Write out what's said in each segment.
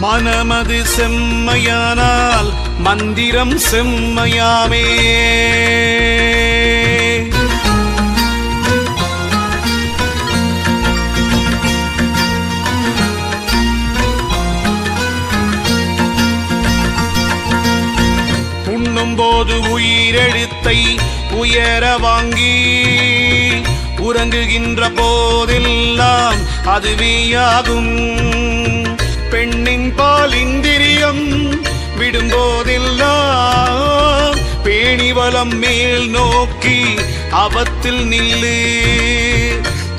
மனமது செம்மையானால் மந்திரம் செம்மையாமே. போது உயிரெழுத்தை உயர வாங்கி உறங்குகின்ற போதெல்லாம் அதுவேயாகும். பெண்ணின் விடும்போதெல்லாம் பேணிவலம் மேல் நோக்கி அவத்தில் நில்லு.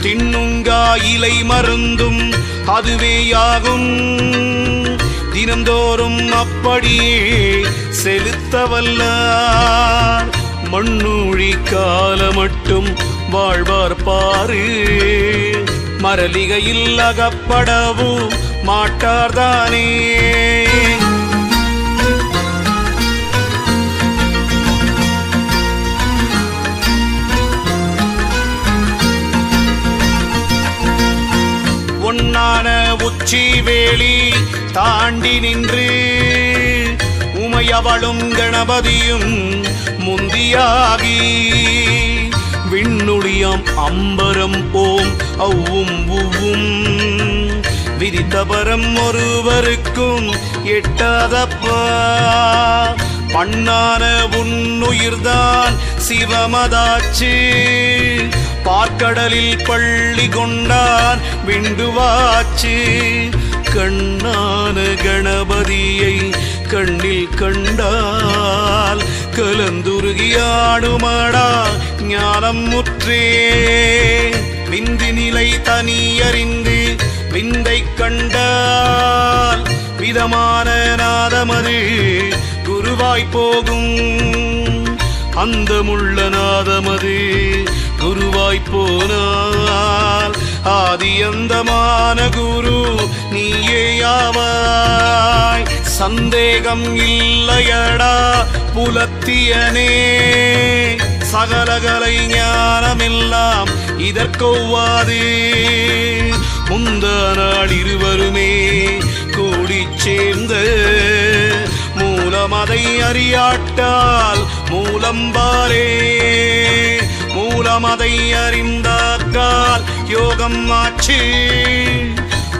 தின்னுங்கா இலை மருந்தும் அதுவேயாகும். தினந்தோறும் அப்படியே செலுத்தவல்லார். மண்ணூழி கால மட்டும் வாழ்வார் பாரு. மரலிகையில் அகப்படவும் மாட்டார்தானே. உச்சி வேலி தாண்டி நின்று உமையவளும் கணபதியும் முந்தியாகி விண்ணுளியம் அம்பரம் ஓம் அவ்வும் உவ்வும் விதித்தபரம் ஒருவருக்கும் எட்டாதப்பா. பண்ணான உன்னுயிர்தான் சிவமதாச்சு. பார்க்கடலில் பள்ளி கொண்டான் விண்டுவாச்சு. கண்ணான கணபதியை கண்ணில் கண்டால் கலந்துருகியாடுமாடா ஞானம் முற்றே. விந்தி நிலை தனியறிந்து விந்தை கண்டால் விதமான நாதமது குருவாய்ப் போகும் அந்தமுள்ள நாதமது குருவாய் போனால். ஆதியந்தமான குரு நீயேயாவாய். சந்தேகம் இல்லையடா புலத்தியனே. சகலகலை ஞானமெல்லாம் இதற்கொவ்வாதே. முந்த நாள் இருவருமே கூடிச் சேர்ந்த. அதை அறியாட்டால் மூலம் பாரே மூலமதை அறிந்தாக்கால் யோகம் ஆட்சி.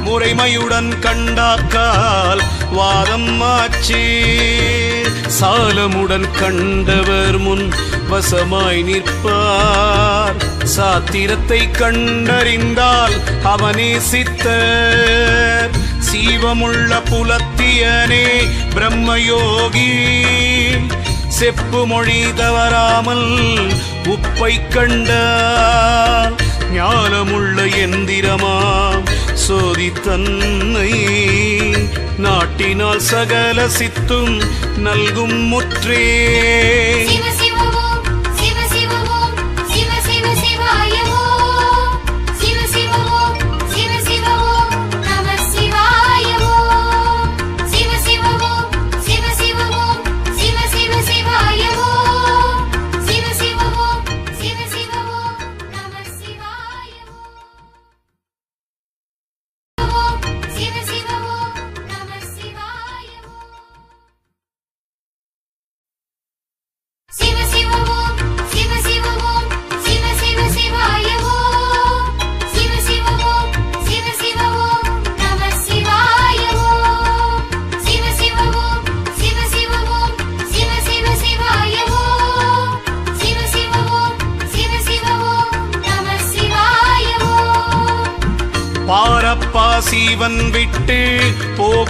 முறைமையுடன் கண்டாக்கால் வாதம் ஆட்சி. சாலமுடன் கண்டவர் முன் வசமாய் நிற்பார். சாத்திரத்தை கண்டறிந்தால் அவனே சித்தர். சீவமுள்ள புலத்தியனே பிரம்மயோகி. செப்பு மொழி தவறாமல் உப்பை கண்டார் ஞானமுள்ள எந்திரமாம். சோதி தன்னை நாட்டினால் சகல சித்தும் நல்கும் முற்றே.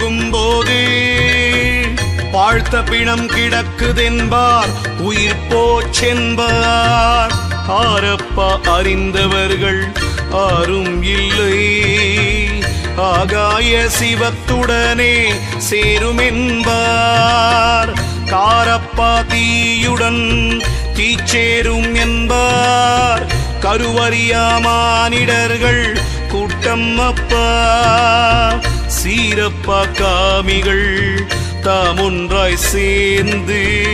போகும்போது வாழ்த்த பிணம் கிடக்குதென்பார் உயிர் போச்சென்பார். ஆரப்பா அறிந்தவர்கள் ஆரும் இல்லை. ஆகாய சிவத்துடனே சேருமென்பார். காரப்பா தீயுடன் தீச்சேரும் என்பார். கருவறியா மானிடர்கள் கூட்டம் அப்பா. சீரப்பா காமிகள் தாம் ஒன்றாய் சேர்ந்து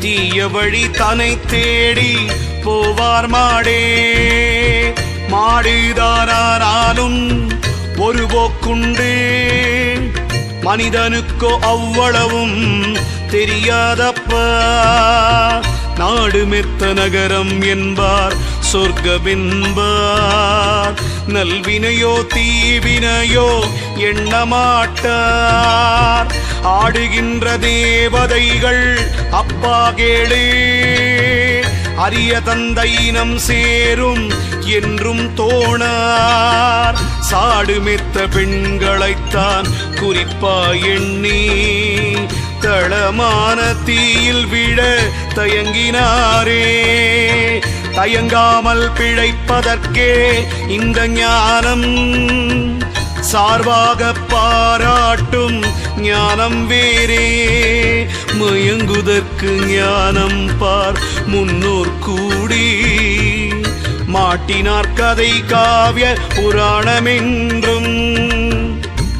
தீய வழி தனை தேடி போவார் மாடே. மாடுதாரானாலும் ஒரு போக்குண்டு. மனிதனுக்கோ அவ்வளவும் தெரியாதப்பா. நாடு மெத்த நகரம் என்பார் சொர்க்கமென்பார் நல்வினையோ தீவினையோ எண்ணமாட்டார். ஆடுகின்ற தேவதைகள் அப்பா கேளே. அரிய தந்தையினம் சேரும் என்றும் தோணார். சாடுமெத்த பெண்களைத்தான் குறிப்பா எண்ணி தளமான தீயில் விட தயங்கினாரே. தயங்காமல் பிழைப்பதற்கே இந்த ஞானம் சார்பாக பாராட்டும் ஞானம் வேறே. மயங்குதற்கு ஞானம் பார் முன்னோர் கூடி. மாட்டினார் கதை காவிய புராணமென்றும்.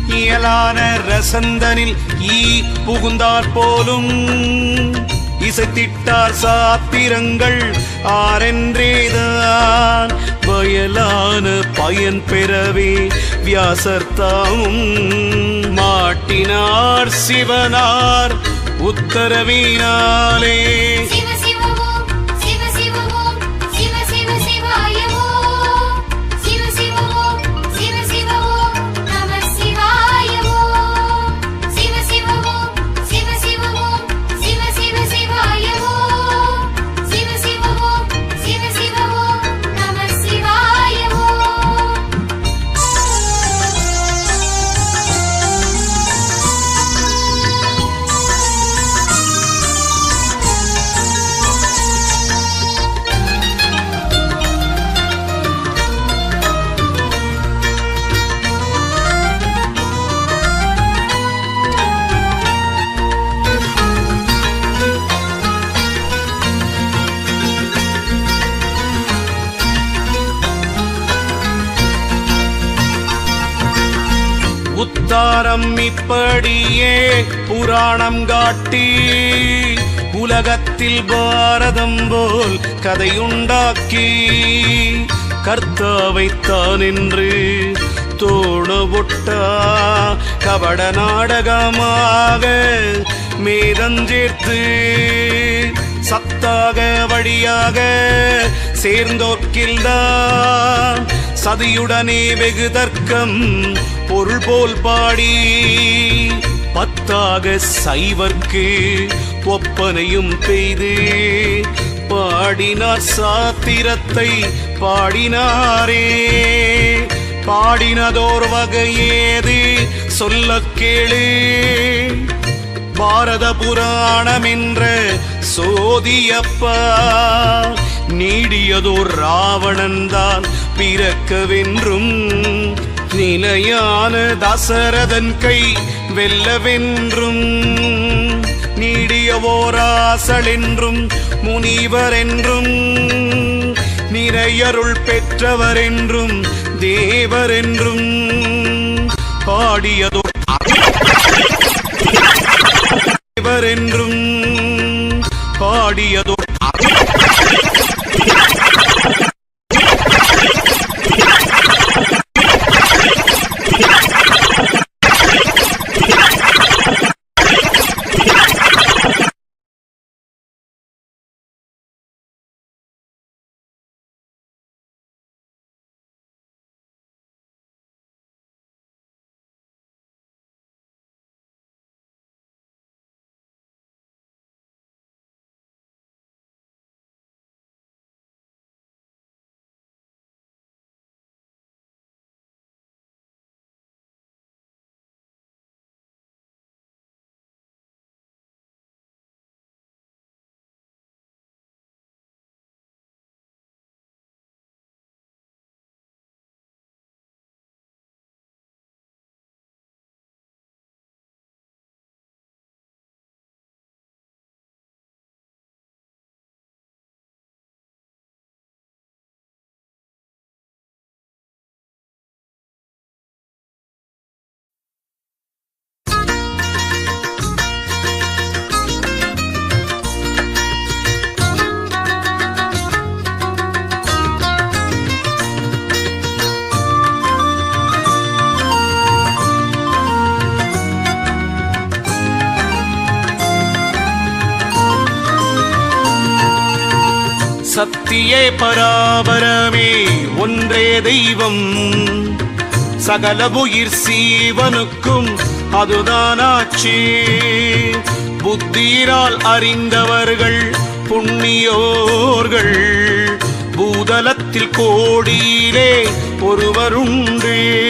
இயலான ரசந்தனில் ஈ புகுந்தார் போலும். இசைத்திட்டார் சாத்திரங்கள் ஆரென்றேதான் வயலான பயன் பெறவே வியாசர்த்தாவும் மாட்டினார் சிவனார் உத்தரவினாலே. புராணம் காட்டி உலகத்தில் பாரதம் போல் கதையுண்டாக்கி கர்த்தாவைத்தான் என்று தோண ஒட்டா கபட நாடகமாக மேதஞ்சேர்த்து சத்தாக வழியாக சேர்ந்தோர்க்கில்தான் சதியுடனே வெகு தர்க்கம் பொருள் போல் பாடி பத்தாக சைவர்க்கு ஒப்பனையும் பெய்து. பாடினார் சாத்திரத்தை பாடினாரே. பாடினதோர் வகையேது சொல்ல கேளு. பாரத புராணம் என்ற சோதியப்பா நீடியதோர் ராவணன்தான் பிறக்கவென்றும் நிலையான தசரதன் கை வெல்லவென்றும் நீடிய ஓராசலென்றும் முனிவர் என்றும் நிறையருள் பெற்றவர் என்றும் தேவர் என்றும் பாடியதோ தேவர் என்றும் பாடியதோ சத்தியே பராபரமே ஒன்றே தெய்வம். சகல உயிர் சீவனுக்கும் அதுதானாச்சு. புத்தீரால் அறிந்தவர்கள் புண்ணியோர்கள். பூதலத்தில் கோடியிலே ஒருவருண்டு.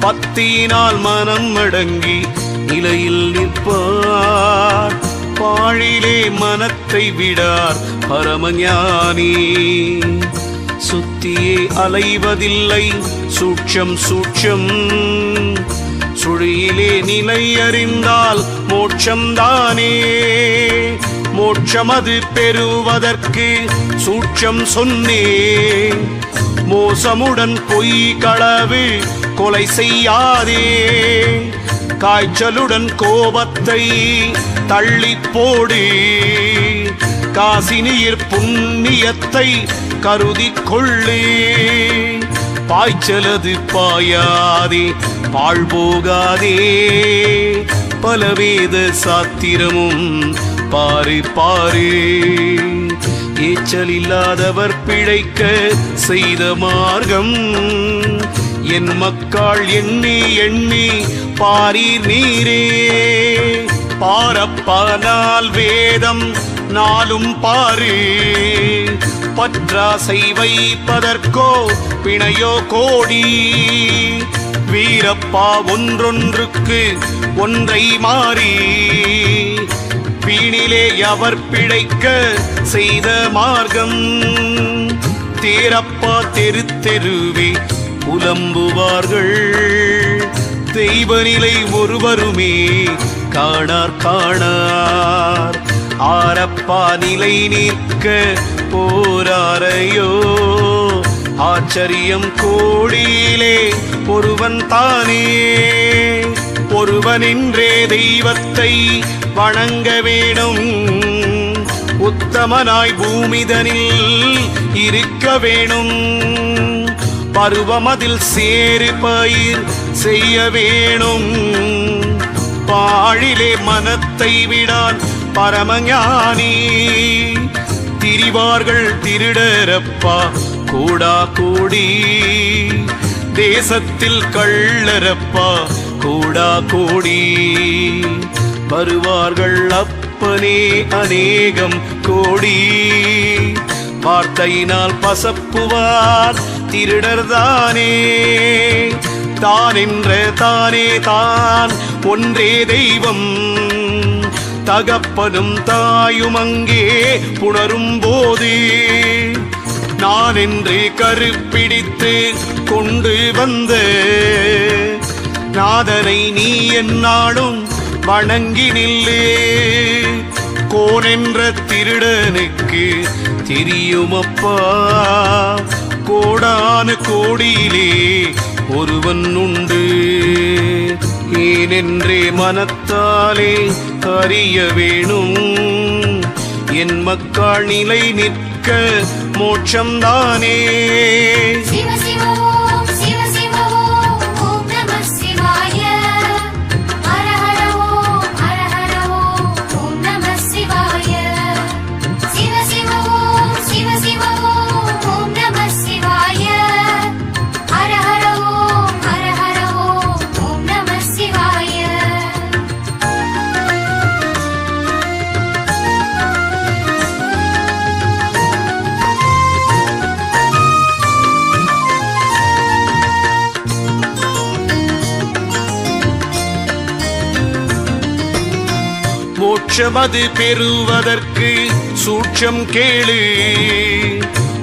பத்தினால் மனம் அடங்கி நிலையில் நிற்பார். மனத்தை விடார் பரமஞானி. சுத்தியே அலைவதில்லை சூட்சம் சூட்சம். சுழியிலே நிலை அறிந்தால் மோட்சம்தானே மோட்சமது பெறுவதற்கு சூட்சம் சொன்னே மோசமுடன் பொய் களவு கொலை செய்யாதே. காய்ச்சலுடன் கோபத்தை தள்ளி போடு. காசினியர் புண்ணியத்தை கருதி கொள்ளே. பாய்ச்சலது பாயாதே பாழ் போகாதே. பலவேத சாத்திரமும் பாரு பாரு. ஏச்சல் இல்லாதவர் பிழைக்க செய்த மார்க்கம். என் மக்காள் எண்ணி எண்ணி பாரீர் நீரே. பாரப்பானால் வேதம் நாளும் பாரு. பற்றாசை வைப்பதற்கோ பிணையோ கோடி. வீரப்பா ஒன்றொன்றுக்கு ஒன்றை மாறி. வீணிலே அவர் பிழைக்க செய்த மார்க்கம். தேரப்பா தெரு தெருவே புலம்புவார்கள். தெய்வ நிலை ஒருவருமே காணார் காணார். ஆரப்பா நிலை நிற்க போராரையோ. ஆச்சரியம் கோடியிலே ஒருவன் தானே. ஒருவனின்றே தெய்வத்தை வணங்க வேணும் உத்தமனாய் பூமிதனில் இருக்க வேணும் பருவமதில் சேறு பயிர் செய்ய வேணும். பாழிலே மனத்தை விடான் பரமஞானி. திரிவார்கள் திருடரப்பா கூடா கூடி. தேசத்தில் கள்ளரப்பா கூடா கூடி. வருவார்கள் அப்பனே அநேகம் கோடி. வார்த்தையினால் பசப்புவார் திருடர் தானே தான் என்ற தானே தான். ஒன்றே தெய்வம். தகப்பனும் தாயும் அங்கே புணரும் போது. நான் என்று கருப்பிடித்து கொண்டு வந்த நாதனை நீ என்னாலும் வணங்கி நில்லு. கோனென்ற திருடனுக்கு தெரியுமப்பா. கோடான கோடியிலே ஒருவன் உண்டு. ஏனென்றே மனத்தாலே அறிய வேணும். என் மக்கள் நிலை நிற்க மோட்சம்தானே. மது பெறுவதற்கு சூட்சம் கேளு.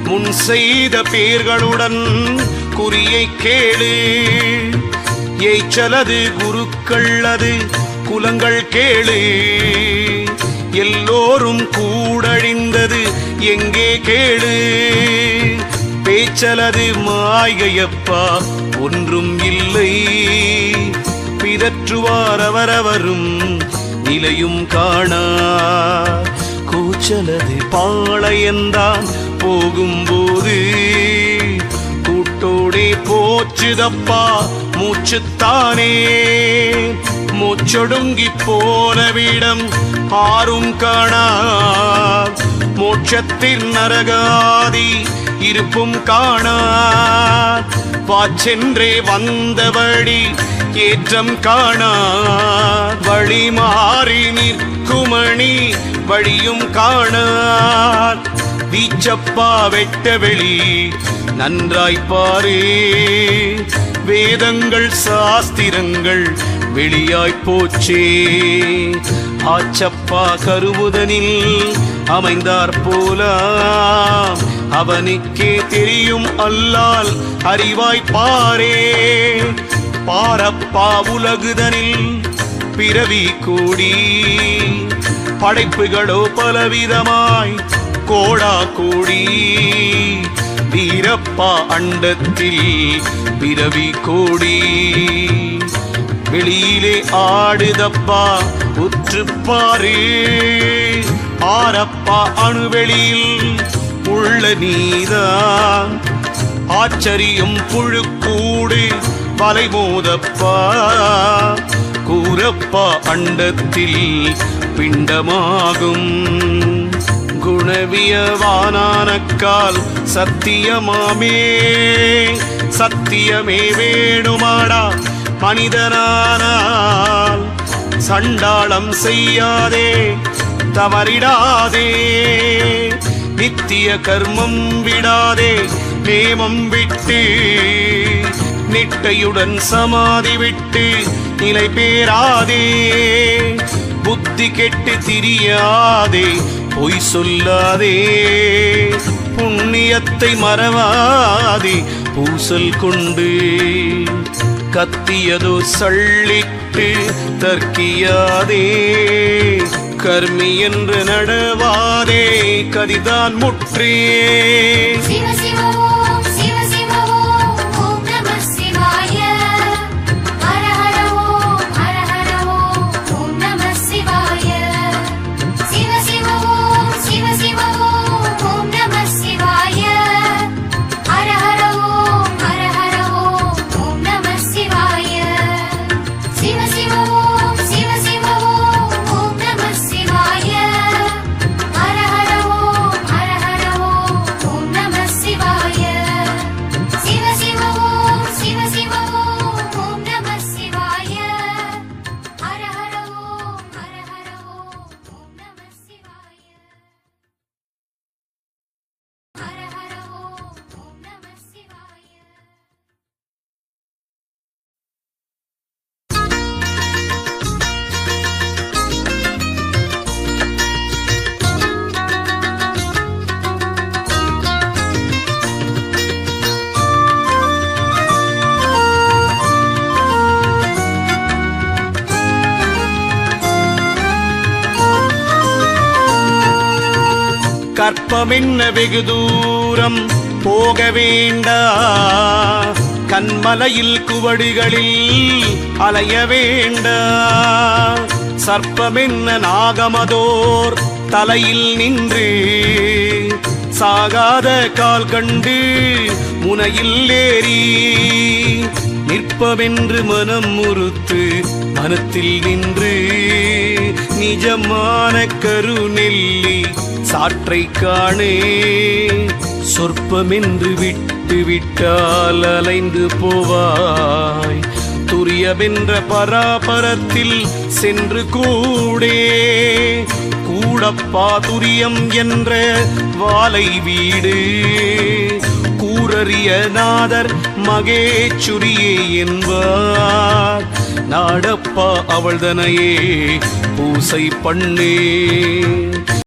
முன் செய்த பேர்களுடன் குறியை கேளு. ஏய்ச்சலது குருக்கள் அது குலங்கள் கேளு. எல்லோரும் கூடழிந்தது எங்கே கேளு. பேச்சலது மாயையப்பா ஒன்றும் இல்லை. பிதற்றுவார் அவரவரும் நிலையும் காணா. கூச்சலது பாளையந்தான் போகும்போது. கூட்டோடே போச்சுதப்பா மூச்சுத்தானே. மூச்சொடுங்கி போனவிடம் ஆறும் காணா. மோட்சத்தின் நரகாதி இருப்பும் காணா. வாச்சென்றே வந்த வழி ஏற்றம் காணார். வழி மாறி நிற்குமணி வழியும் காணார். வீச்சப்பா வெட்ட வெளி நன்றாய்ப்பாரே வேதங்கள் சாஸ்திரங்கள் வெளியாய் போச்சே. ஆச்சப்பா கருவுதனில் அமைந்தார் போலாம். அவனுக்கே தெரியும் அல்லால் அறிவாய்ப்பாரே பாரப்பா உலகுதனில் பிறவி கூடி படைப்புகளோ பலவிதமாய் கோடா கூடி வீரப்பா அண்டத்தில் பிறவி கூடி வெளியிலே ஆடுதப்பா உற்றுப்பாரு. ஆரப்பா அணுவெளியில் உள்ள நீதான். ஆச்சரியம் புழுக்கூடு வலைமோதப்பா கூறப்பா அண்டத்தில் பிண்டமாகும். குணவியவானானக்கால் சத்தியமாமே. சத்தியமே வேணுமாடா மனிதனானால். சண்டாளம் செய்யாதே தவறிடாதே. நித்திய கர்மம் விடாதே நேமம் விட்டு நிட்டையுடன் சமாதி விட்டு நிலை பேராதே. புத்தி கெட்டு திரியாதே பொய் சொல்லாதே. புண்ணியத்தை மறவாதே பூசல் கொண்டு கத்தியதோ சள்ளிட்டு தர்க்கியாதே கர்மி என்று நடவாதே கதிதான் முற்றே. கற்பமென்ன வெகு தூரம் போக வேண்டா? கண்மலையில் குவடிகளில் அலைய வேண்டா? சர்ப்பமென்ன நாகமதோர் தலையில் நின்று சாகாத கால் கண்டு முனையில் ஏறி நிற்பவென்று மனம் முறுத்து மனத்தில் நின்று நிஜமான கருநெல்லி சாற்றை காணே. சொற்பமென்று விட்டு விட்டால் அலைந்து போவாய். துரியமென்ற பராபரத்தில் சென்று கூடே. கூடப்பா துரியம் என்ற வாலை வீடு. கூரறிய நாதர் மகேச்சுரியே என்பார். நாடப்பா அவள்தனையே பூசை பண்ணே.